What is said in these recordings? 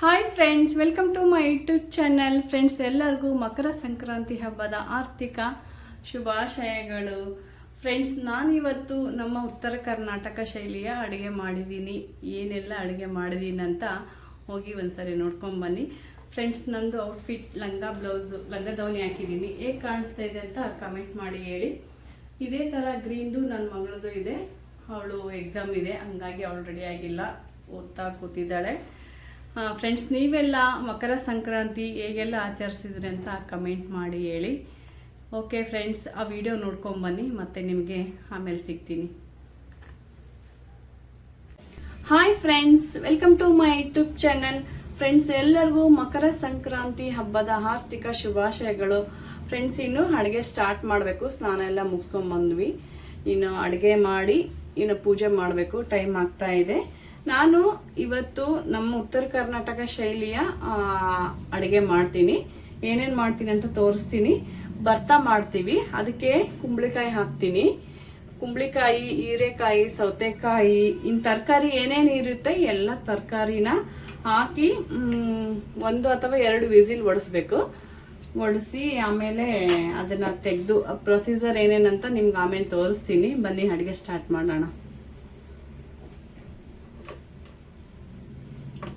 Hi friends welcome to my YouTube channel friends ಎಲ್ಲರಿಗೂ ಮಕರ ಸಂಕ್ರಾಂತಿ ಹಬ್ಬದ ಆರ್ಥಿಕ ಶುಭಾಶಯಗಳು. ಫ್ರೆಂಡ್ಸ್ ನಾನಿವತ್ತು ನಮ್ಮ ಉತ್ತರ ಕರ್ನಾಟಕ ಶೈಲಿಯ ಅಡುಗೆ ಮಾಡಿದ್ದೀನಿ. ಏನೆಲ್ಲ ಅಡುಗೆ ಮಾಡಿದ್ದೀನಿ ಅಂತ ಹೋಗಿ ಒಂದ್ಸರಿ ನೋಡ್ಕೊಂಡು ಬನ್ನಿ. ಫ್ರೆಂಡ್ಸ್ ನಂದು ಔಟ್ಫಿಟ್ ಲಂಗ ಬ್ಲೌಸು ಲಂಗ ಧವನಿ ಹಾಕಿದ್ದೀನಿ. ಹೇಗೆ ಕಾಣಿಸ್ತಾ ಇದೆ ಅಂತ ಕಮೆಂಟ್ ಮಾಡಿ ಹೇಳಿ. ಇದೇ ಥರ ಗ್ರೀನ್ದು ನನ್ನ ಮಗಳದು ಇದೆ. ಅವಳು ಎಕ್ಸಾಮ್ ಇದೆ, ಹಂಗಾಗಿ ಅವಳು ರೆಡಿ ಆಗಿಲ್ಲ. ಓದ್ತಾ ಕೂತಿದ್ದಾಳೆ. ಫ್ರೆಂಡ್ಸ್ ನೀವೆಲ್ಲ ಮಕರ ಸಂಕ್ರಾಂತಿ ಹೇಗೆಲ್ಲ ಆಚರಿಸಿದ್ರಿ ಅಂತ ಕಮೆಂಟ್ ಮಾಡಿ ಹೇಳಿ. ಓಕೆ ಫ್ರೆಂಡ್ಸ್ ಆ ವಿಡಿಯೋ ನೋಡ್ಕೊಂಬನ್ನಿ ಮತ್ತೆ ನಿಮಗೆ ಆಮೇಲೆ ಸಿಗ್ತೀನಿ. Hi friends welcome to my YouTube channel friends ಎಲ್ಲರಿಗೂ ಮಕರ ಸಂಕ್ರಾಂತಿ ಹಬ್ಬದ ಆರ್ಥಿಕ ಶುಭಾಶಯಗಳು. ಫ್ರೆಂಡ್ಸ್ ಇನ್ನು ಅಡುಗೆ ಸ್ಟಾರ್ಟ್ ಮಾಡಬೇಕು, ಸ್ನಾನ ಎಲ್ಲ ಮುಗಿಸ್ಕೊಂಡ್ ಬಂದ್ವಿ. ಇನ್ನು ಅಡುಗೆ ಮಾಡಿ, ಇನ್ನು ಪೂಜೆ ಮಾಡಬೇಕು ಟೈಮ್ ಆಗ್ತಾ ಇದೆ. ನಾನು ಇವತ್ತು ನಮ್ಮ ಉತ್ತರ ಕರ್ನಾಟಕ ಶೈಲಿಯ ಅಡುಗೆ ಮಾಡ್ತೀನಿ. ಏನೇನು ಮಾಡ್ತೀನಿ ಅಂತ ತೋರಿಸ್ತೀನಿ. ಬರ್ತಾ ಮಾಡ್ತೀವಿ. ಅದಕ್ಕೆ ಕುಂಬಳಕಾಯಿ ಹಾಕ್ತೀನಿ. ಕುಂಬಳಕಾಯಿ, ಹೀರೆಕಾಯಿ, ಸೌತೆಕಾಯಿ, ಇನ್ ತರಕಾರಿ ಏನೇನು ಇರುತ್ತೆ ಎಲ್ಲ ತರಕಾರಿನ ಹಾಕಿ ಒಂದು ಅಥವಾ ಎರಡು ವಿಸಿಲ್ ಒಡಿಸ್ಬೇಕು. ಒಡಿಸಿ ಆಮೇಲೆ ಅದನ್ನ ತೆಗೆದು ಪ್ರೊಸೀಜರ್ ಏನೇನಂತ ನಿಮ್ಗೆ ಆಮೇಲೆ ತೋರಿಸ್ತೀನಿ. ಬನ್ನಿ, ಅಡುಗೆ ಸ್ಟಾರ್ಟ್ ಮಾಡೋಣ.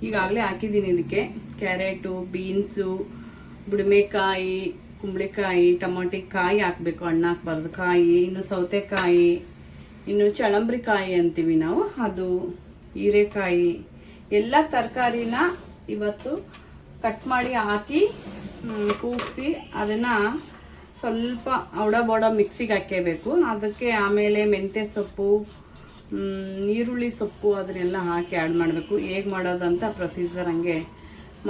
ಈಗಾಗಲೇ ಹಾಕಿದ್ದೀನಿ ಇದಕ್ಕೆ. ಕ್ಯಾರೆಟು, ಬೀನ್ಸು ಬುಡಮೆಕಾಯಿ ಕುಂಬಳಕಾಯಿ, ಟೊಮೊಟೆ ಕಾಯಿ ಹಾಕಬೇಕು. ಹಣ್ಣು ಹಾಕ್ಬಾರ್ದು ಕಾಯಿ, ಇನ್ನು ಸೌತೆಕಾಯಿ, ಇನ್ನು ಚಳಂಬ್ರಿಕಾಯಿ ಅಂತೀವಿ ನಾವು. ಅದು ಹೀರೆಕಾಯಿ, ಎಲ್ಲ ತರಕಾರಿನ ಇವತ್ತು ಕಟ್ ಮಾಡಿ ಹಾಕಿ ಕೂಗಿಸಿ ಅದನ್ನು ಸ್ವಲ್ಪ ಅವಡ ಬೋಡ ಮಿಕ್ಸಿಗೆ ಹಾಕೇಬೇಕು ಅದಕ್ಕೆ ಆಮೇಲೆ ಮೆಂತ್ಯ ಸೊಪ್ಪು ಈರುಳ್ಳಿ ಸೊಪ್ಪು ಅದನ್ನೆಲ್ಲ ಹಾಕಿ ಆ್ಯಡ್ ಮಾಡಬೇಕು. ಹೇಗೆ ಮಾಡೋದಂತ ಪ್ರೊಸೀಜರ್ ಹಂಗೆ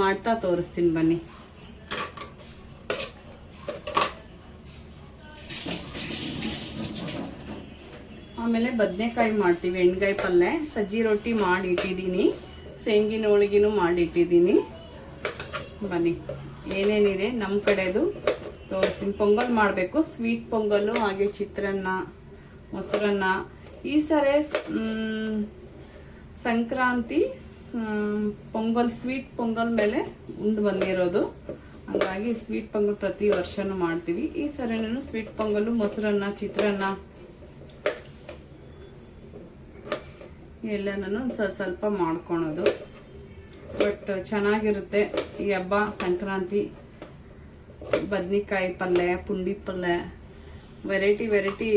ಮಾಡ್ತಾ ತೋರಿಸ್ತೀನಿ ಬನ್ನಿ. ಆಮೇಲೆ ಬದನೆಕಾಯಿ ಮಾಡ್ತೀವಿ, ಎಣ್ಗಾಯಿ ಪಲ್ಯ ಸಜ್ಜಿ ರೊಟ್ಟಿ ಮಾಡಿ ಇಟ್ಟಿದ್ದೀನಿ ಶೇಂಗಿನ ಹೋಳಿಗೆನೂ ಮಾಡಿ ಇಟ್ಟಿದ್ದೀನಿ ಬನ್ನಿ, ಏನೇನಿದೆ ನಮ್ಮ ಕಡೆದು ತೋರಿಸ್ತೀನಿ. ಪೊಂಗಲ್ ಮಾಡಬೇಕು ಸ್ವೀಟ್ ಪೊಂಗಲ್ಲು ಹಾಗೆ ಚಿತ್ರಾನ್ನ, ಮೊಸರನ್ನ. ಈ ಸರಿ ಸಂಕ್ರಾಂತಿ ಪೊಂಗಲ್, ಸ್ವೀಟ್ ಪೊಂಗಲ್ ಮೇಲೆ ಉಂಡು ಬಂದಿರೋದು. ಹಾಗಾಗಿ ಸ್ವೀಟ್ ಪೊಂಗಲ್ ಪ್ರತಿ ವರ್ಷನೂ ಮಾಡ್ತೀವಿ. ಈ ಸರಿನೂ ಸ್ವೀಟ್ ಪೊಂಗಲ್ಲು ಮೊಸರನ್ನ, ಚಿತ್ರಾನ್ನ, ಎಲ್ಲನೂ ಸ್ವಲ್ಪ ಮಾಡ್ಕೊಳೋದು. ಬಟ್ ಚೆನ್ನಾಗಿರುತ್ತೆ ಈ ಹಬ್ಬ, ಸಂಕ್ರಾಂತಿ, ಬದ್ನಿಕಾಯಿ ಪಲ್ಯ ಪುಂಡಿ ಪಲ್ಯ ವೆರೈಟಿ ವೆರೈಟಿ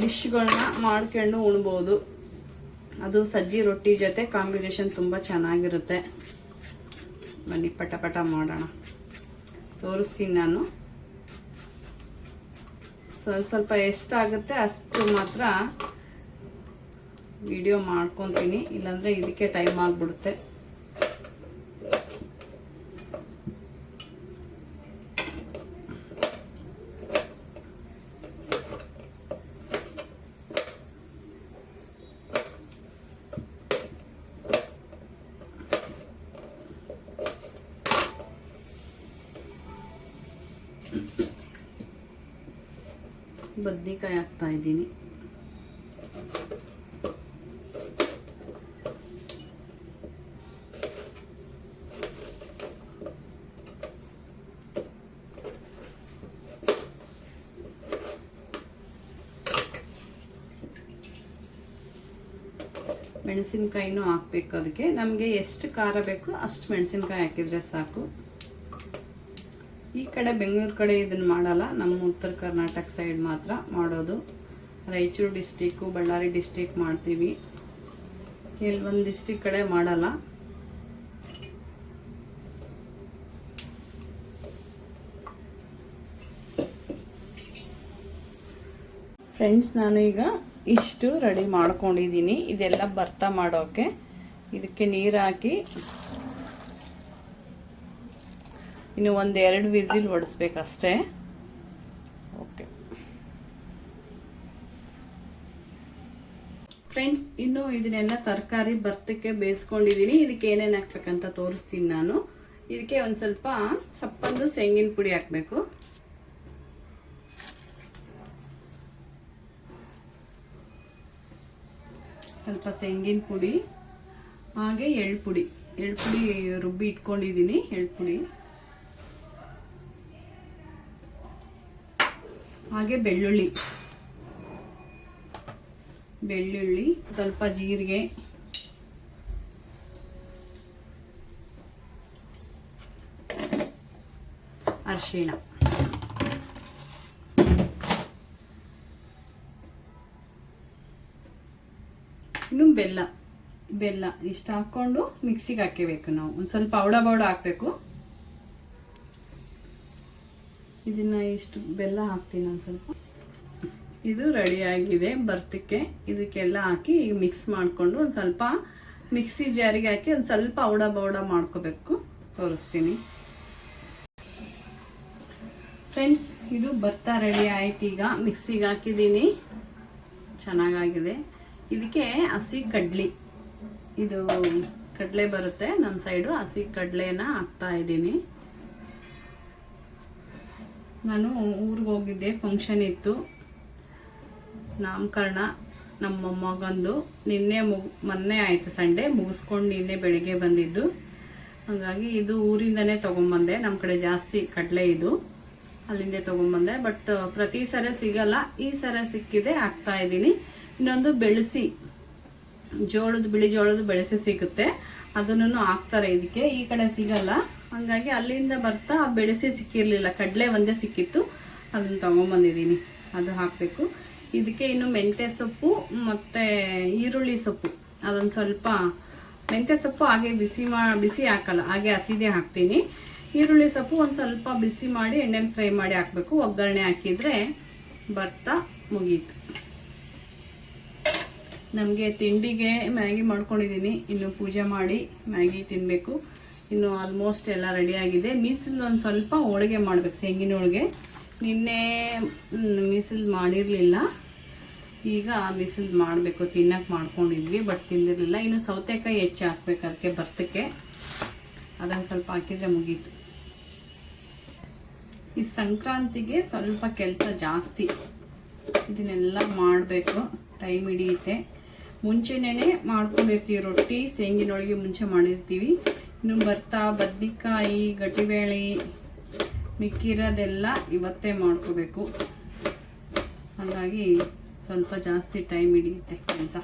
ಡಿಶ್ಗಳನ್ನ ಮಾಡ್ಕೊಂಡು ಉಣ್ಬೋದು. ಅದು ಸಜ್ಜಿ ರೊಟ್ಟಿ ಜೊತೆ ಕಾಂಬಿನೇಷನ್ ತುಂಬ ಚೆನ್ನಾಗಿರುತ್ತೆ. ಬನ್ನಿ, ಪಟ ಪಟ ಮಾಡೋಣ. ತೋರಿಸ್ತೀನಿ ನಾನು. ಸ್ವಲ್ಪ ಸ್ವಲ್ಪ ಎಷ್ಟಾಗುತ್ತೆ ಅಷ್ಟು ಮಾತ್ರ ವಿಡಿಯೋ ಮಾಡ್ಕೊತೀನಿ. ಇಲ್ಲಾಂದರೆ ಇದಕ್ಕೆ ಟೈಮ್ ಆಗಿಬಿಡುತ್ತೆ. ಬದ್ನಿಕಾಯಿ ಹಾಕ್ತಾ ಇದ್ದೀನಿ. ಮೆಣಸಿನ್ಕಾಯಿನೂ ಹಾಕ್ಬೇಕು ಅದಕ್ಕೆ. ನಮಗೆ ಎಷ್ಟು ಖಾರ ಬೇಕು ಅಷ್ಟು ಮೆಣಸಿನ್ಕಾಯಿ ಹಾಕಿದ್ರೆ ಸಾಕು. ಈ ಕಡೆ ಬೆಂಗಳೂರು ಕಡೆ ಇದನ್ನು ಮಾಡಲ್ಲ, ನಮ್ಮ ಉತ್ತರ ಕರ್ನಾಟಕ ಸೈಡ್ ಮಾತ್ರ ಮಾಡೋದು. ರಾಯಚೂರು ಡಿಸ್ಟಿಕ್ಕು ಬಳ್ಳಾರಿ ಡಿಸ್ಟಿಕ್ ಮಾಡ್ತೀವಿ. ಕೆಲವೊಂದು ಡಿಸ್ಟಿಕ್ ಕಡೆ ಮಾಡಲ್ಲ. ಫ್ರೆಂಡ್ಸ್ ನಾನು ಈಗ ಇಷ್ಟು ರೆಡಿ ಮಾಡ್ಕೊಂಡಿದ್ದೀನಿ. ಇದೆಲ್ಲ ಭರ್ತಾ ಮಾಡೋಕೆ. ಇದಕ್ಕೆ ನೀರು ಹಾಕಿ ಇನ್ನು ಒಂದು ಎರಡು ವಿಸಿಲ್ ಹೊಡಿಸ್ಬೇಕಷ್ಟೇ. ಓಕೆ. ಫ್ರೆಂಡ್ಸ್, ಇನ್ನು ಇದನ್ನೆಲ್ಲ ತರಕಾರಿ ಬರ್ತಕ್ಕೆ ಬೇಯಿಸ್ಕೊಂಡಿದ್ದೀನಿ ಇದಕ್ಕೆ ಏನೇನು ಹಾಕ್ಬೇಕಂತ ತೋರಿಸ್ತೀನಿ ನಾನು. ಇದಕ್ಕೆ ಒಂದು ಸ್ವಲ್ಪ ಸಪ್ಪಂದು ಶೇಂಗಿನ ಪುಡಿ ಹಾಕಬೇಕು. ಸ್ವಲ್ಪ ಶೇಂಗಿನ ಪುಡಿ, ಹಾಗೆ ಎಳ್ಪುಡಿ ಎಳ್ಪುಡಿ ರುಬ್ಬಿ ಇಟ್ಕೊಂಡಿದ್ದೀನಿ ಎಳ್ಪುಡಿ ಹಾಗೆ ಬೆಳ್ಳುಳ್ಳಿ. ಬೆಳ್ಳುಳ್ಳಿ, ಸ್ವಲ್ಪ ಜೀರಿಗೆ. ಅರಿಶಿಣ. ಇನ್ನು ಬೆಲ್ಲ. ಬೆಲ್ಲ ಇಷ್ಟು ಹಾಕ್ಕೊಂಡು ಮಿಕ್ಸಿಗೆ ಹಾಕಬೇಕು ನಾವು. ಒಂದು ಸ್ವಲ್ಪ ಔಡ ಬೌಡ ಹಾಕಬೇಕು. ಇದನ್ನ ಇಷ್ಟು ಬೆಲ್ಲ ಹಾಕ್ತೀನಿ ಒಂದು ಸ್ವಲ್ಪ. ಇದು ರೆಡಿ ಆಗಿದೆ ಬರ್ತಕ್ಕೆ. ಇದಕ್ಕೆಲ್ಲ ಹಾಕಿ ಈಗ ಮಿಕ್ಸ್ ಮಾಡಿಕೊಂಡು ಒಂದು ಸ್ವಲ್ಪ ಮಿಕ್ಸಿ ಜಾರಿಗೆ ಹಾಕಿ ಒಂದು ಸ್ವಲ್ಪ ಔಡ ಬೌಡ ಮಾಡ್ಕೋಬೇಕು. ತೋರಿಸ್ತೀನಿ. ಫ್ರೆಂಡ್ಸ್ ಇದು ಬರ್ತಾ ರೆಡಿ ಆಯ್ತು ಈಗ. ಮಿಕ್ಸಿಗೆ ಹಾಕಿದ್ದೀನಿ. ಚೆನ್ನಾಗಾಗಿದೆ. ಇದಕ್ಕೆ ಹಸಿ ಕಡ್ಲಿ. ಇದು ಕಡಲೆ ಬರುತ್ತೆ. ನಮ್ಮ ಸೈಡು ಹಸಿ ಕಡಲೆನ ಹಾಕ್ತಾ ಇದ್ದೀನಿ. ನಾನು ಊರಿಗೆ ಹೋಗಿದ್ದೆ ಫಂಕ್ಷನ್ ಇತ್ತು. ನಾಮಕರಣ ನಮ್ಮ ಮಗಂದು ನಿನ್ನೆ ಮುಗ್ ಮೊನ್ನೆ ಆಯಿತು ಸಂಡೇ, ಮುಗಿಸ್ಕೊಂಡು ನಿನ್ನೆ ಬೆಳಿಗ್ಗೆ ಬಂದಿದ್ದು. ಹಾಗಾಗಿ ಇದು ಊರಿಂದನೇ ತೊಗೊಂಬಂದೆ. ನಮ್ಮ ಕಡೆ ಜಾಸ್ತಿ ಕಡಲೆ ಇದು. ಅಲ್ಲಿಂದ ತೊಗೊಂಬಂದೆ. ಬಟ್, ಪ್ರತಿ ಸರ ಸಿಗಲ್ಲ. ಈ ಸರ ಸಿಕ್ಕಿದೆ, ಹಾಕ್ತಾ ಇದ್ದೀನಿ. ಇನ್ನೊಂದು ಬೆಳೆಸಿ, ಜೋಳದ, ಬಿಳಿ ಜೋಳದ ಬೆಳೆಸಿ ಸಿಗುತ್ತೆ. ಅದನ್ನು ಹಾಕ್ತಾರೆ ಇದಕ್ಕೆ. ಈ ಕಡೆ ಸಿಗಲ್ಲ. ಹಂಗಾಗಿ ಅಲ್ಲಿಂದ ಬರ್ತಾ ಬೆಳೆಸಿ ಸಿಕ್ಕಿರಲಿಲ್ಲ. ಕಡಲೆ ಒಂದೇ ಸಿಕ್ಕಿತ್ತು. ಅದನ್ನ ತಗೊಂಬಂದಿದ್ದೀನಿ. ಅದು ಹಾಕಬೇಕು. ಇದಕ್ಕೆ ಇನ್ನು ಮೆಂತ್ಯ ಸೊಪ್ಪು ಮತ್ತು ಈರುಳ್ಳಿ ಸೊಪ್ಪು. ಅದೊಂದು ಸ್ವಲ್ಪ ಮೆಂತ್ಯ ಸೊಪ್ಪು ಹಾಗೆ ಬಿಸಿ ಮಾ, ಬಿಸಿ ಹಾಕಲ್ಲ, ಹಾಗೆ ಹಸಿದೇ ಹಾಕ್ತೀನಿ. ಈರುಳ್ಳಿ ಸೊಪ್ಪು ಒಂದು ಸ್ವಲ್ಪ ಬಿಸಿ ಮಾಡಿ ಎಣ್ಣೆಲಿ ಫ್ರೈ ಮಾಡಿ ಹಾಕಬೇಕು. ಒಗ್ಗರಣೆ ಹಾಕಿದರೆ ಬರ್ತಾ ಮುಗೀತು. ನಮಗೆ ತಿಂಡಿಗೆ ಮ್ಯಾಗಿ ಮಾಡ್ಕೊಂಡಿದ್ದೀನಿ. ಇನ್ನು ಪೂಜೆ ಮಾಡಿ ಮ್ಯಾಗಿ ತಿನ್ನಬೇಕು ಇನ್ನು ಆಲ್ಮೋಸ್ಟ್ ಎಲ್ಲ ರೆಡಿಯಾಗಿದೆ ಮೀಸಲು ಒಂದು ಸ್ವಲ್ಪ ಹೋಳಿಗೆ ಮಾಡ್ಬೇಕು, ತೆಂಗಿನ ಹೋಳಿಗೆ. ನಿನ್ನೆ ಮೀಸಲು ಮಾಡಿರಲಿಲ್ಲ. ಈಗ ಬಿಸಿಲು ಮಾಡಬೇಕು ತಿನ್ನಕ್ಕೆ ಮಾಡ್ಕೊಂಡಿದ್ವಿ ಬಟ್ ತಿಂದಿರಲಿಲ್ಲ. ಇನ್ನು ಸೌತೆಕಾಯಿ ಹೆಚ್ಚು ಹಾಕ್ಬೇಕು ಅದಕ್ಕೆ ಬರ್ತಕ್ಕೆ. ಅದನ್ನು ಸ್ವಲ್ಪ ಹಾಕಿದ್ರೆ ಮುಗೀತು. ಈ ಸಂಕ್ರಾಂತಿಗೆ ಸ್ವಲ್ಪ ಕೆಲಸ ಜಾಸ್ತಿ. ಇದನ್ನೆಲ್ಲ ಮಾಡಬೇಕು, ಟೈಮ್ ಹಿಡಿಯುತ್ತೆ. ಮುಂಚೆನೇ ಮಾಡ್ಕೊಂಡಿರ್ತೀವಿ ರೊಟ್ಟಿ ಶೇಂಗಿನೊಳಗೆ ಮುಂಚೆ ಮಾಡಿರ್ತೀವಿ. ಇನ್ನು ಭತ್ತ, ಬದ್ನಿಕಾಯಿ, ಗಟ್ಟಿಬೇಳೆ, ಮಿಕ್ಕಿರೋದೆಲ್ಲ ಇವತ್ತೇ ಮಾಡ್ಕೋಬೇಕು. ಹಾಗಾಗಿ ಸ್ವಲ್ಪ ಜಾಸ್ತಿ ಟೈಮ್ ಹಿಡಿಯುತ್ತೆ ಕೆಲಸ.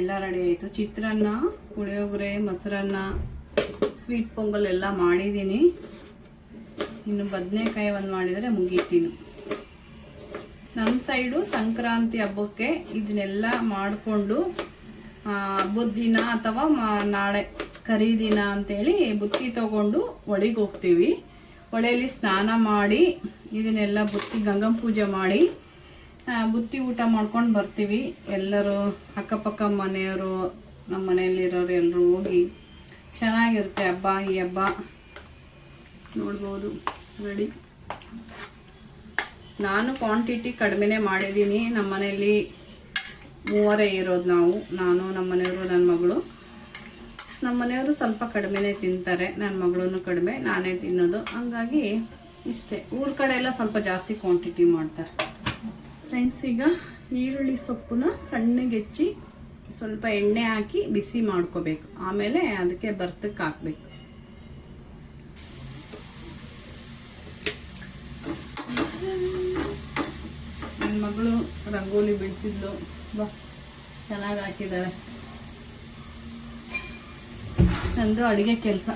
ಎಲ್ಲ ರೆಡಿ ಆಯಿತು. ಚಿತ್ರಾನ್ನ, ಪುಳಿಯೋಗರೆ, ಮೊಸರನ್ನ ಸ್ವೀಟ್ ಪೊಂಗಲ್ ಎಲ್ಲ ಮಾಡಿದ್ದೀನಿ. ಇನ್ನು ಬದನೆಕಾಯಿ ಒಂದು ಮಾಡಿದರೆ ಮುಗೀತೀನಿ ನಮ್ಮ ಸೈಡು ಸಂಕ್ರಾಂತಿ ಹಬ್ಬಕ್ಕೆ ಇದನ್ನೆಲ್ಲ ಮಾಡಿಕೊಂಡು ಹಬ್ಬದ ದಿನ ಅಥವಾ ನಾಳೆ ಕರಿ ದಿನ ಅಂತೇಳಿ ಬುತ್ತಿ ತಗೊಂಡು ಒಳಗೆ ಹೋಗ್ತೀವಿ. ಹೊಳೆಯಲ್ಲಿ ಸ್ನಾನ ಮಾಡಿ, ಇದನ್ನೆಲ್ಲ ಬುತ್ತಿ ಗಂಗಂ ಪೂಜೆ ಮಾಡಿ ಬುತ್ತಿ ಊಟ ಮಾಡ್ಕೊಂಡು ಬರ್ತೀವಿ. ಎಲ್ಲರೂ ಅಕ್ಕಪಕ್ಕ ಮನೆಯವರು ನಮ್ಮ ಮನೆಯಲ್ಲಿರೋರು ಎಲ್ಲರೂ ಹೋಗಿ ಚೆನ್ನಾಗಿರುತ್ತೆ ಹಬ್ಬ, ಈ ಹಬ್ಬ. ನೋಡ್ಬೋದು. ರೆಡಿ. ನಾನು ಕ್ವಾಂಟಿಟಿ ಕಡಿಮೆನೇ ಮಾಡಿದ್ದೀನಿ. ನಮ್ಮ ಮನೆಯಲ್ಲಿ ಮೂವರೇ ಇರೋದು ನಾವು. ನಾನು ನಮ್ಮ ಮನೆಯವರು ನನ್ನ ಮಗಳು. ನಮ್ಮ ಮನೆಯವರು ಸ್ವಲ್ಪ ಕಡಿಮೆನೇ ತಿಂತಾರೆ. ನನ್ನ ಮಗಳೂ ಕಡಿಮೆ, ನಾನೇ ತಿನ್ನೋದು. ಹಂಗಾಗಿ ಇಷ್ಟೇ. ಊರ ಕಡೆ ಎಲ್ಲ ಸ್ವಲ್ಪ ಜಾಸ್ತಿ ಕ್ವಾಂಟಿಟಿ ಮಾಡ್ತಾರೆ. ಫ್ರೆಂಡ್ಸ್ ಈಗ ಈರುಳ್ಳಿ ಸೊಪ್ಪನ್ನ ಸಣ್ಣಗೆ ಹೆಚ್ಚಿ ಸ್ವಲ್ಪ ಎಣ್ಣೆ ಹಾಕಿ ಬಿಸಿ ಮಾಡ್ಕೋಬೇಕು. ಆಮೇಲೆ ಅದಕ್ಕೆ ಬರ್ತಕ್ಕೆ ಹಾಕ್ಬೇಕು ನನ್ನ ಮಗಳು ರಂಗೋಲಿ ಬಿಡಿಸಿದ್ಲು. ಬಾ, ಚೆನ್ನಾಗಿ ಹಾಕಿದ್ದಾಳೆ ನಂದು ಅಡುಗೆ ಕೆಲಸ.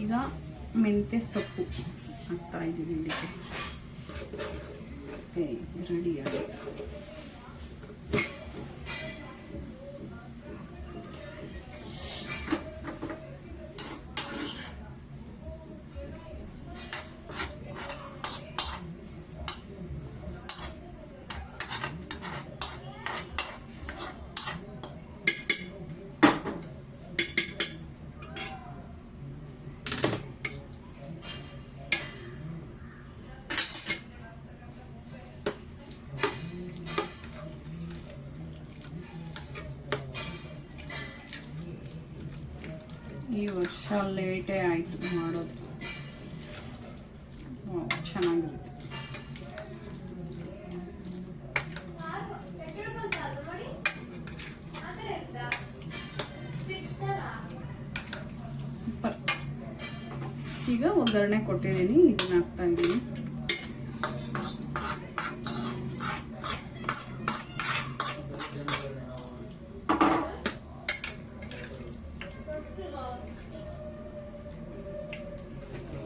ಈಗ ಮೆಂತ್ಯ ಸೊಪ್ಪು ಹಾಕ್ತಾ ಇದ್ದೀವಿ ಇದಕ್ಕೆ. ರೆಡಿ ಆಯಿತು. ಲೇಟೇ ಆಯಿತು ಮಾಡೋದು.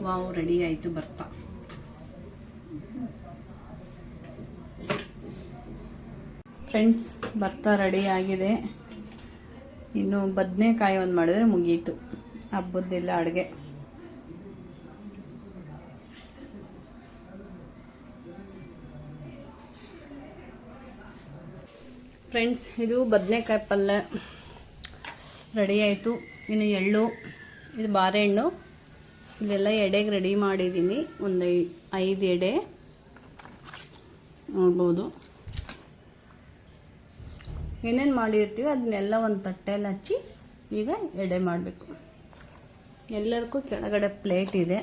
ವಾವ್ ರೆಡಿ ಆಯಿತು, ಬರ್ತಾ. ಫ್ರೆಂಡ್ಸ್ ಭತ್ತ ರೆಡಿ ಆಗಿದೆ. ಇನ್ನು ಬದನೆಕಾಯಿ ಒಂದು ಮಾಡಿದ್ರೆ ಮುಗೀತು. ಹಬ್ಬದ್ದೆಲ್ಲ ಅಡುಗೆ. ಫ್ರೆಂಡ್ಸ್ ಇದು ಬದನೆಕಾಯಿ ಪಲ್ಯ ರೆಡಿ ಆಯಿತು. ಇನ್ನು ಎಳ್ಳು, ಇದು ಬಾರೆಹಣ್ಣು ಇದೆಲ್ಲ ಎಡೆಗೆ ರೆಡಿ ಮಾಡಿದ್ದೀನಿ. ಒಂದು ಐದು ಎಡೆ. ನೋಡ್ಬೋದು. ಏನೇನು ಮಾಡಿರ್ತೀವಿ ಅದನ್ನೆಲ್ಲ ಒಂದು ತಟ್ಟೆಯಲ್ಲಿ ಹಚ್ಚಿ ಈಗ ಎಡೆ ಮಾಡಬೇಕು. ಎಲ್ಲರಿಗೂ ಕೆಳಗಡೆ ಪ್ಲೇಟ್ ಇದೆ.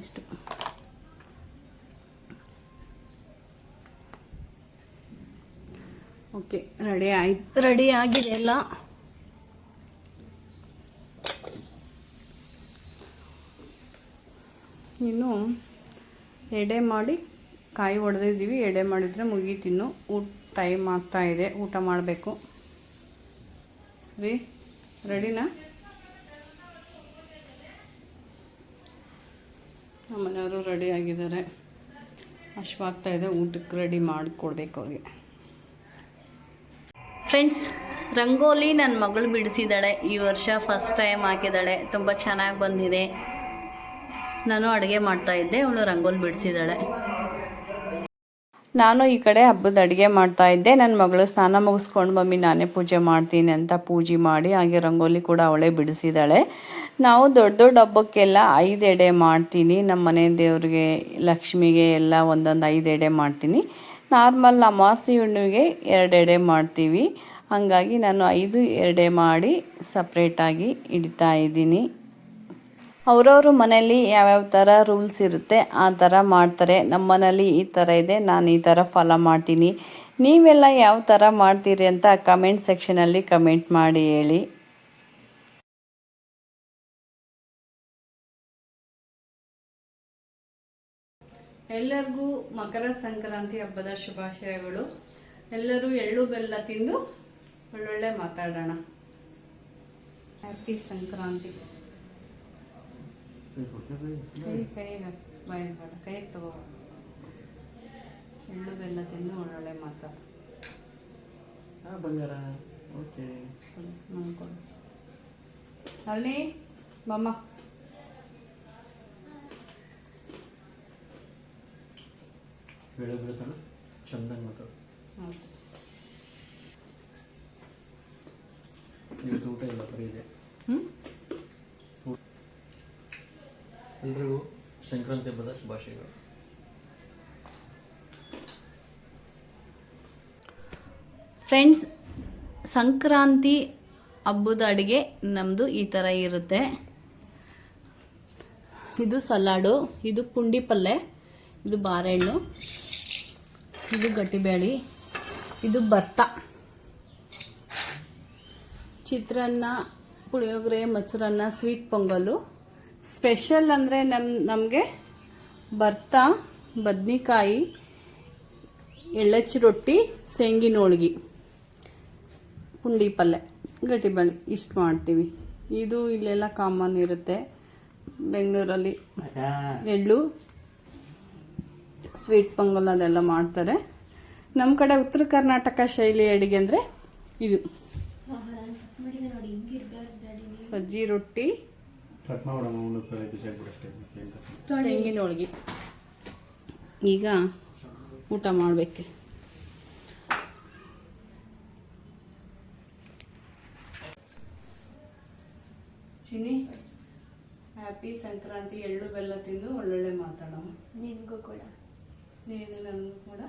ಇಷ್ಟು. ಓಕೆ ರೆಡಿ ಆಯ್ತು ರೆಡಿ ಆಗಿದೆ ಎಲ್ಲ. ಇನ್ನು ಎಡೆ ಮಾಡಿ ಕಾಯಿ ಹೊಡೆದಿದ್ದೀವಿ ಎಡೆ ಮಾಡಿದರೆ ಮುಗೀತಿನ್ನು ಊಟ ಟೈಮ್ ಆಗ್ತಾಯಿದೆ ಊಟ ಮಾಡಬೇಕು. ರೀ, ರೆಡಿನಾ? ನಮ್ಮನೆಯವರು ರೆಡಿ ಆಗಿದ್ದಾರೆ. ಇದೆ, ಊಟಕ್ಕೆ ರೆಡಿ ಮಾಡಿಕೊಡ್ಬೇಕು ಅವ್ರಿಗೆ. ಫ್ರೆಂಡ್ಸ್ ರಂಗೋಲಿ ನನ್ನ ಮಗಳು ಬಿಡಿಸಿದ್ದಾಳೆ. ಈ ವರ್ಷ ಫಸ್ಟ್ ಟೈಮ್ ಹಾಕಿದ್ದಾಳೆ. ತುಂಬ ಚೆನ್ನಾಗಿ ಬಂದಿದೆ. ನಾನು ಅಡುಗೆ ಮಾಡ್ತಾ ಇದ್ದೆ, ಅವಳು ರಂಗೋಲಿ ಬಿಡಿಸಿದಾಳೆ ನಾನು ಈ ಕಡೆ ಹಬ್ಬದ ಅಡುಗೆ ಮಾಡ್ತಾ ಇದ್ದೆ ನನ್ನ ಮಗಳು ಸ್ನಾನ ಮುಗಿಸ್ಕೊಂಡು ಮಮ್ಮಿ ನಾನೇ ಪೂಜೆ ಮಾಡ್ತೀನಿ ಅಂತ ಪೂಜೆ ಮಾಡಿ ಹಾಗೆ ರಂಗೋಲಿ ಕೂಡ ಅವಳೇ ಬಿಡಿಸಿದಾಳೆ ನಾವು ದೊಡ್ಡ ದೊಡ್ಡ ಹಬ್ಬಕ್ಕೆಲ್ಲ ಐದು ಎಡೆ ಮಾಡ್ತೀನಿ, ನಮ್ಮ ಮನೆ ದೇವ್ರಿಗೆ, ಲಕ್ಷ್ಮಿಗೆ ಎಲ್ಲ ಒಂದೊಂದು ಐದು ಎಡೆ ಮಾಡ್ತೀನಿ. ನಾರ್ಮಲ್ ಅಮಾಸಿ ಹುಣ್ಣಿಗೆ ಎರಡು ಎಡೆ ಮಾಡ್ತೀವಿ. ಹಾಗಾಗಿ ನಾನು ಐದು ಎರಡೆ ಮಾಡಿ ಸಪ್ರೇಟಾಗಿ ಇಡ್ತಾ ಇದ್ದೀನಿ. ಅವ್ರವ್ರ ಮನೇಲಿ ಯಾವ್ಯಾವ ಥರ ರೂಲ್ಸ್ ಇರುತ್ತೆ ಆ ಥರ ಮಾಡ್ತಾರೆ. ನಮ್ಮ ಮನೇಲಿ ಈ ಥರ ಇದೆ ನಾನು ಈ ಥರ ಫಾಲೋ ಮಾಡ್ತೀನಿ. ನೀವೆಲ್ಲ ಯಾವ ಥರ ಮಾಡ್ತೀರಿ ಅಂತ ಕಮೆಂಟ್ ಸೆಕ್ಷನಲ್ಲಿ ಕಮೆಂಟ್ ಮಾಡಿ ಹೇಳಿ. ಎಲ್ಲರಿಗೂ ಮಕರ ಸಂಕ್ರಾಂತಿ ಹಬ್ಬದ ಶುಭಾಶಯಗಳು. ಎಲ್ಲರೂ ಎಳ್ಳು ಬೆಲ್ಲ ತಿಂದು ಒಳ್ಳೊಳ್ಳೆ ಮಾತಾಡೋಣ. ಹ್ಯಾಪಿ ಸಂಕ್ರಾಂತಿ. ಕೈ ಕೈಗೆ ಬಾಯಿಗೆ ಬೇಡ ಕೈಗೆ ತಗೋ. ಎಳ್ಳು ಬೆಲ್ಲ ತಿಂದು ಒಳ್ಳೊಳ್ಳೆ ಮಾತಾಡ ಹಾಂ ಬಂಗಾರ. ಓಕೆ. ನೋಡ್ಕೊಡು ಅಲ್ಲಿ ಬಮ್ಮ. ಬೆಳೆ ಬೀಳ್ತಾನೆ ಚಂದಂಗೆ ಮಾತಾಡು ಇವತ್ತು ಊಟ ಇಲ್ಲ ಬರೀ ಇದೆ. ಹ್ಞೂ ಎಲ್ರಿಗೂ ಸಂಕ್ರಾಂತಿ ಹಬ್ಬದ ಶುಭಾಶಯಗಳು. ಫ್ರೆಂಡ್ಸ್, ಸಂಕ್ರಾಂತಿ ಹಬ್ಬದ ಅಡುಗೆ ನಮ್ಮದು ಈ ಥರ ಇರುತ್ತೆ. ಇದು ಸಲಾಡು, ಇದು ಪುಂಡಿ ಪಲ್ಲೆ, ಇದು ಬಾರೆಹಣ್ಣು, ಇದು ಗಟ್ಟಿಬೇಳೆ ಇದು ಭತ್ತ ಚಿತ್ರಾನ್ನ, ಪುಳಿಯೋಗರೆ, ಮೊಸರನ್ನ, ಸ್ವೀಟ್ ಪೊಂಗಲು ಸ್ಪೆಷಲ್ ಅಂದರೆ ನಮ್ಮ ನಮಗೆ ಭತ್ತ ಬದ್ನಿಕಾಯಿ ಎಳ್ಳಚ್ಚಿ ರೊಟ್ಟಿ ಶೇಂಗಿನ ಹೋಳ್ಗಿ ಪುಂಡಿ ಪಲ್ಯ ಗಟ್ಟಿಬೇಳೆ ಇಷ್ಟು ಮಾಡ್ತೀವಿ. ಇದು ಇಲ್ಲೆಲ್ಲ ಕಾಮನ್ ಇರುತ್ತೆ. ಬೆಂಗಳೂರಲ್ಲಿ ಎಳ್ಳು, ಸ್ವೀಟ್ ಪೊಂಗಲ್ ಅದೆಲ್ಲ ಮಾಡ್ತಾರೆ. ನಮ್ಮ ಕಡೆ ಉತ್ತರ ಕರ್ನಾಟಕ ಶೈಲಿ ಅಡುಗೆ ಅಂದರೆ ಇದು. ಸಜ್ಜಿ ರೊಟ್ಟಿ ಕಟ್ ಮಾಡೋಣ ಬಿಸಾಕ್ಬಿಡಷ್ಟೇ ತೆಂಗಿನ ಹೋಳಿಗೆ ಈಗ ಊಟ ಮಾಡಬೇಕು. ಚಿನಿ ಹ್ಯಾಪಿ ಸಂಕ್ರಾಂತಿ ಎಳ್ಳು ಬೆಲ್ಲ ತಿಂದು ಒಳ್ಳೊಳ್ಳೆ ಮಾತಾಡೋಣ ನಿನ್ಗೂ ಕೂಡ. ನೀನು ನನಗೂ ಕೂಡ.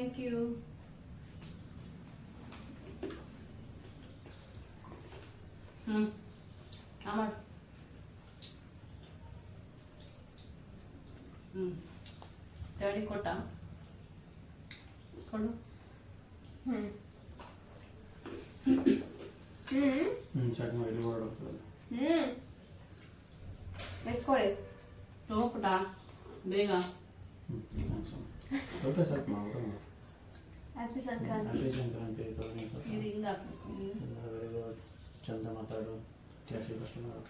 ಥ್ಯಾಂಕ್ ಯು ಹ್ಞೂ ಮಾಡು ಹ್ಞೂ ತಡಿ ಕೊಟ್ಟ ಕೊಡು ಹ್ಮ್ ಹ್ಮ್ ಹ್ಞೂ ಚಟ್ನಿ ಎಲ್ಲಿ ಹೊರಡೋಗ್ತದೆ ಹ್ಮ್ ಎತ್ಕೊಳ್ಳಿ ತಗೋಪುಟ ಬೇಗ ಹ್ಞೂ ಸ್ವಲ್ಪ ಸ್ವಲ್ಪ ಮಾಡ್ಬಿಟ್ಟು ಹ್ಯಾಪಿ ಸಂಕ್ರಾಂತಿ ಹ್ಯಾಪಿ ಸಂಕ್ರಾಂತಿ ಇದು ಹಿಂಗೆ ಹಾಕ್ಬೇಕು ಚಂದ ಮಾತಾಡು ಕ್ಯಾಸಿ ಪ್ರಶ್ನೆ ಮಾಡು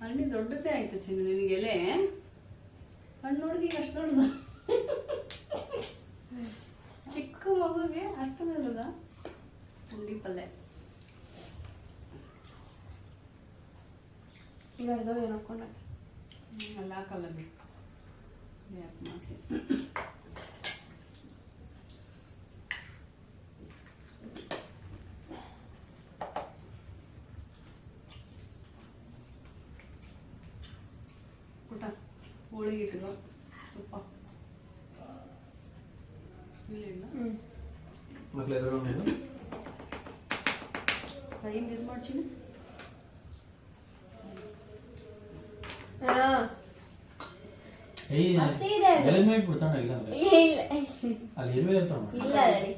ಹಣ್ಣಿ ದೊಡ್ಡದೇ ಆಯ್ತು ಚಿನ್ನು ನಿನಗೆಲೆ ಹಣ್ಣು ಹುಡುಗಿ ಅಷ್ಟು ದೊಡ್ಡದು ಚಿಕ್ಕ ಮಗುಗೆ ಅಷ್ಟು ದೊಡ್ಡದ ಪುಂಡಿ ಪಲ್ಯ ಈಗ ಅರ್ಧ ಏನು ಹಾಕೊಂಡ ಅಲ್ಲ ಹಾಕಲ್ಲ ಬಿಡು ಯಾಕೆ ಮಾಡ್ತೀನಿ ಪುಟ ಹೋಳಿಗೆ ಇಟ್ಕೋ ತುಪ್ಪ ಇಲ್ಲ ಇಲ್ಲ ಹ್ಮ್ ಮಕ್ಳೆಲ್ಲರೂ ನೀವು ಕೈಯಿಂದ ಇದು ಮಾಡ್ತೀನಿ ಹಾ ಏಯ್ ಹಸಿ ಇದೆ ಅದು. ಎಲೆ ಮೇಲೆ ಬಿಡ್ತಾಣ ಇಲ್ಲ ಅಂದ್ರೆ ಇಲ್ಲ ಅಲ್ಲಿ ಇರುವೆ ಇರ್ತಾವ ಇಲ್ಲ ರೆಡಿ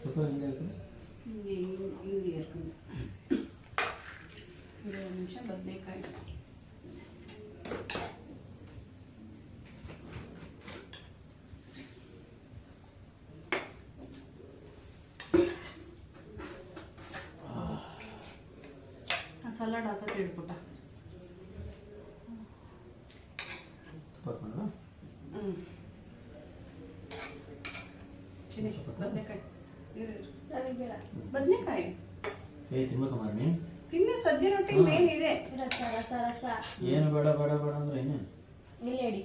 ಸ್ವಲ್ಪ ಹಿಂಗೆ ಇರ್ತದೆ ಹಿಂಗೆ ಹಿಂಗೆ ಹಿಂಗೆ ಇರ್ಕೊಂಡು ಎರಡು ನಿಮಿಷ ಬದನೆಕಾಯಿ ಸಲಾಡ್ ಆತ ಹೇಳ್ಬಿಟ್ಟ ಬದನೆಕಾಯಿ. ತಿನ್ಬೇಕು ತಿನ್ನು ಸಜ್ಜೆ ರೊಟ್ಟಿ ಮೇನ್ ಇದೆ. ರಸ ರಸ ರಸ. ಏನು ಬೇಡ ಬೇಡ ಬೇಡ ಅಂದ್ರೆ ಏನು? ಇಲ್ಲಿ ಹೇಳಿ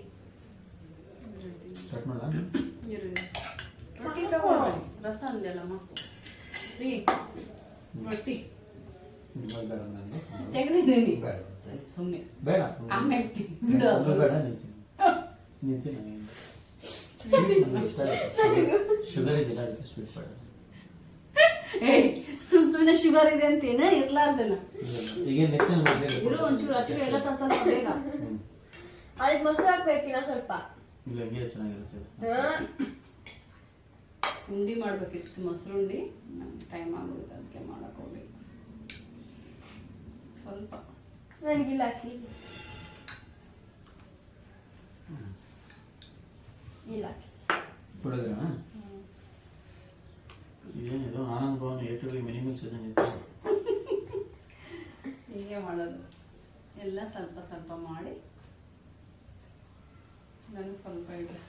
ಸ್ಟಾರ್ಟ್ ಮಾಡ ಇರು ಇರು. ರೊಟ್ಟಿ ತಗೋ. ರಸ ರೀ ರೊಟ್ಟಿ. ತೆಗೆದಿದ್ದೀನಿ. ಸುಮ್ಮನೆ ಬೇಡ. ಆಮೇಲೆ ತಿ- ಬಿಡು ನನಗೆ ಇಷ್ಟ ಶುಗರ್ ಅದಕ್ಕೆ ಸ್ವೀಟ್ ಬೇಡ ಸುಮ್ಮನೆ ಶುಗರ್ ಇದೆ ಅಂತೇನ ಇರ್ಲಾರ್ದನ? ಈಗ ನೆಕ್ಸ್ಟ್ ಟೈಮ್ ಇರು ಒಂಚೂರು ಎಲ್ಲ ಸ್ವಲ್ಪ ಅದಕ್ಕೆ ಮೊಸರು ಹಾಕ್ಬೇಕಿನ ಸ್ವಲ್ಪ. ಇಲ್ಲ ಹಂಗೆ ಚೆನ್ನಾಗಿರುತ್ತೆ. ಉಂಡಿ ಮಾಡ್ಬೇಕಿತ್ತು ಮೊಸರು ಉಂಡಿ. ಟೈಮ್ ಆಗೋಗುತ್ತೆ ಅದಕ್ಕೆ ಮಾಡಕ್ ಹೋಗ್ಬೇಕು ಸ್ವಲ್ಪ. ನನಗಿಲ್ಲ ಹಾಕಿ ಇಲ್ಲ ಹಾಕಿ ಇದೇನಿದು Anand Bhavan a minimal minimals ಇದೆ ಹೀಗೆ ಮಾಡೋದು. ಎಲ್ಲ ಸ್ವಲ್ಪ ಸ್ವಲ್ಪ ಮಾಡಿ ನನಗೆ ಸ್ವಲ್ಪ ಇಡ್ರಿ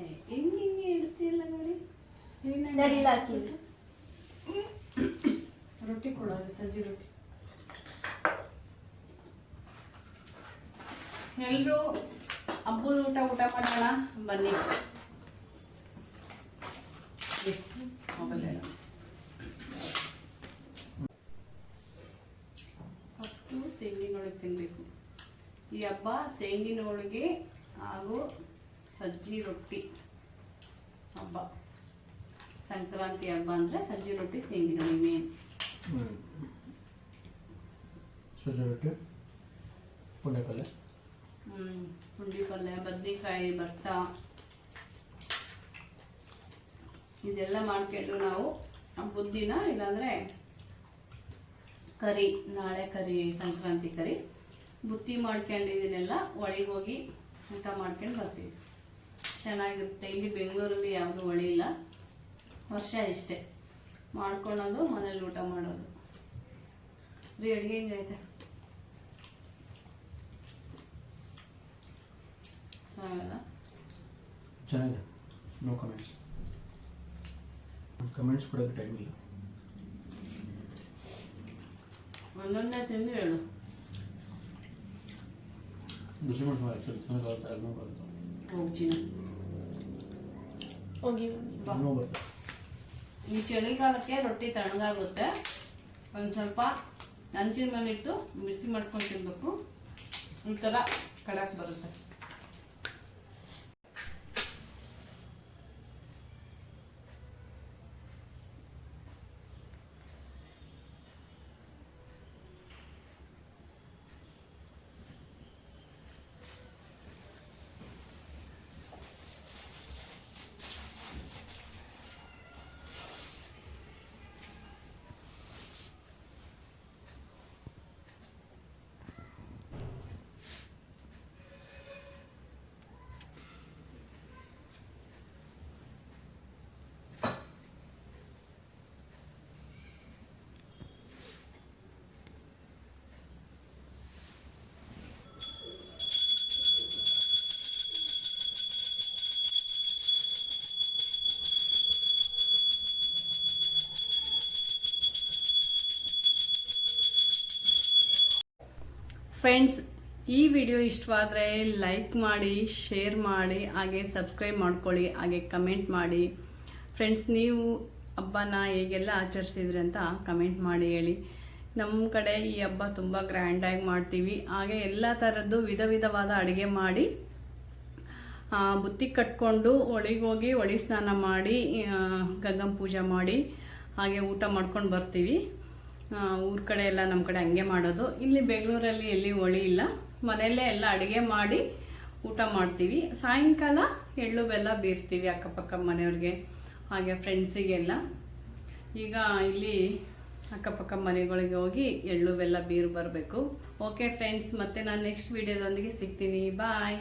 ಏ ಹಿಂಗೆ ಹಿಂಗೆ ಇಡ್ತೀಯಲ್ಲ ನೋಡಿ. ನಡಿಲ್ಲ ಹಾಕಿ ರೊಟ್ಟಿ ಕೊಡೋದು ಸಜ್ಜಿ ರೊಟ್ಟಿ. ಎಲ್ಲರೂ ಹಬ್ಬದ ಊಟ ಊಟ ಮಾಡೋಣ ಬನ್ನಿ. ಮೊಬೈಲ್ ಫಸ್ಟು ಶೇಂಗಿನ ಹೋಳಿಗೆ ತಿನ್ನಬೇಕು ಈ ಹಬ್ಬ ಶೇಂಗಿನ ಹೋಳಿಗೆ ಹಾಗೂ ಸಜ್ಜಿ ರೊಟ್ಟಿ ಹಬ್ಬ. ಸಂಕ್ರಾಂತಿ ಹಬ್ಬ ಅಂದರೆ ಸಜ್ಜಿ ರೊಟ್ಟಿ ಶೇಂಗಿನ ಮೇನ್ ಸಜ್ಜೆ ರೊಟ್ಟಿ ಪುಂಡೆ ಪಲ್ಯ ಪುಂಡಿ ಪಲ್ಯ ಬದ್ನೆಕಾಯಿ ಭತ್ತ ಇದೆಲ್ಲ ಮಾಡ್ಕೊಂಡು ನಾವು ಇಲ್ಲಾಂದರೆ ಇಲ್ಲಾಂದ್ರೆ ಕರಿ, ನಾಳೆ ಕರಿ, ಸಂಕ್ರಾಂತಿ ಕರಿ, ಬುತ್ತಿ ಮಾಡ್ಕೊಂಡು ಇದನ್ನೆಲ್ಲ ಒಳಗೆ ಹೋಗಿ ಊಟ ಮಾಡ್ಕೊಂಡು ಬರ್ತೀವಿ. ಚೆನ್ನಾಗಿರುತ್ತೆ. ಇಲ್ಲಿ ಬೆಂಗಳೂರಲ್ಲಿ ಯಾವುದು ಒಳಿ ಇಲ್ಲ. ವರ್ಷ ಇಷ್ಟೇ. ಮಾಡ್ಕೊಳೋದು, ಮನೇಲಿ ಊಟ ಮಾಡೋದು. ರೀ, ಅಡುಗೆ ಹೆಂಗೈತೆ ಚೆನ್ನಾಗಲ್ಲ ಚೆನ್ನಾಗಿದೆ. ನೋ ಕಮೆಂಟ್ಸ್ ಕಮೆಂಟ್ಸ್ ಕೊಡೋಕ್ಕೆ ಟೈಮ್ ಇಲ್ಲ. ಒಂದೊಂದೇ ತಿಂದು ಹೇಳು. ಬಿಸಿ ಮಾಡ್ಕೊಂಡು ಆ್ಯಕ್ಚುಲಿ ಚೆನ್ನಾಗಿ ಬರುತ್ತೆ. ಹೋಗಿ ಚಿನ್ನ ಹೋಗಿ ಬಾ. ಎಲ್ಲನೂ ಬರುತ್ತೆ. ಈ ಚಳಿಗಾಲಕ್ಕೆ ರೊಟ್ಟಿ ತಣ್ಣಗಾಗುತ್ತೆ. ಒಂದು ಸ್ವಲ್ಪ ಹಂಚಿನ ಇಟ್ಟು ಬಿಸಿ ಮಾಡ್ಕೊಂಡು ತಿನ್ಬೇಕು. ಈ ಥರ ಕಡಕ್ ಬರುತ್ತೆ. ಫ್ರೆಂಡ್ಸ್ ಈ ವಿಡಿಯೋ ಇಷ್ಟವಾದರೆ ಲೈಕ್ ಮಾಡಿ ಶೇರ್ ಮಾಡಿ, ಹಾಗೆ ಸಬ್ಸ್ಕ್ರೈಬ್ ಮಾಡ್ಕೊಳ್ಳಿ, ಹಾಗೆ ಕಮೆಂಟ್ ಮಾಡಿ. ಫ್ರೆಂಡ್ಸ್ ನೀವು ಹಬ್ಬನ ಹೇಗೆಲ್ಲ ಆಚರಿಸಿದ್ರಿ ಅಂತ ಕಮೆಂಟ್ ಮಾಡಿ ಹೇಳಿ. ನಮ್ಮ ಕಡೆ ಈ ಹಬ್ಬ ತುಂಬ ಗ್ರ್ಯಾಂಡಾಗಿ ಮಾಡ್ತೀವಿ. ಹಾಗೆ ಎಲ್ಲ ಥರದ್ದು ವಿಧ ವಿಧವಾದ ಅಡುಗೆ ಮಾಡಿ ಬುತ್ತಿ ಕಟ್ಕೊಂಡು ಹೋಗಿ ಒಳಿ ಸ್ನಾನ ಮಾಡಿ ಗಂಗಂ ಪೂಜೆ ಮಾಡಿ, ಹಾಗೆ ಊಟ ಮಾಡ್ಕೊಂಡು ಬರ್ತೀವಿ. ಊರ ಕಡೆ ಎಲ್ಲ ನಮ್ಮ ಕಡೆ ಹಂಗೆ ಮಾಡೋದು. ಇಲ್ಲಿ ಬೆಂಗಳೂರಲ್ಲಿ ಎಲ್ಲಿ ಒಳಿ ಇಲ್ಲ. ಮನೆಯಲ್ಲೇ ಎಲ್ಲ ಅಡುಗೆ ಮಾಡಿ ಊಟ ಮಾಡ್ತೀವಿ. ಸಾಯಂಕಾಲ ಎಳ್ಳು ಬೆಲ್ಲ ಬೀರ್ತೀವಿ ಅಕ್ಕಪಕ್ಕ ಮನೆಯವ್ರಿಗೆ, ಹಾಗೆ ಫ್ರೆಂಡ್ಸಿಗೆಲ್ಲ ಈಗ ಇಲ್ಲಿ ಅಕ್ಕಪಕ್ಕ ಮನೆಗಳಿಗೆ ಹೋಗಿ ಎಳ್ಳು ಬೆಲ್ಲ ಬೀರು ಬರಬೇಕು. ಓಕೆ ಫ್ರೆಂಡ್ಸ್ ಮತ್ತೆ ನಾನು ನೆಕ್ಸ್ಟ್ ವಿಡಿಯೋದೊಂದಿಗೆ ಸಿಗ್ತೀನಿ. ಬಾಯ್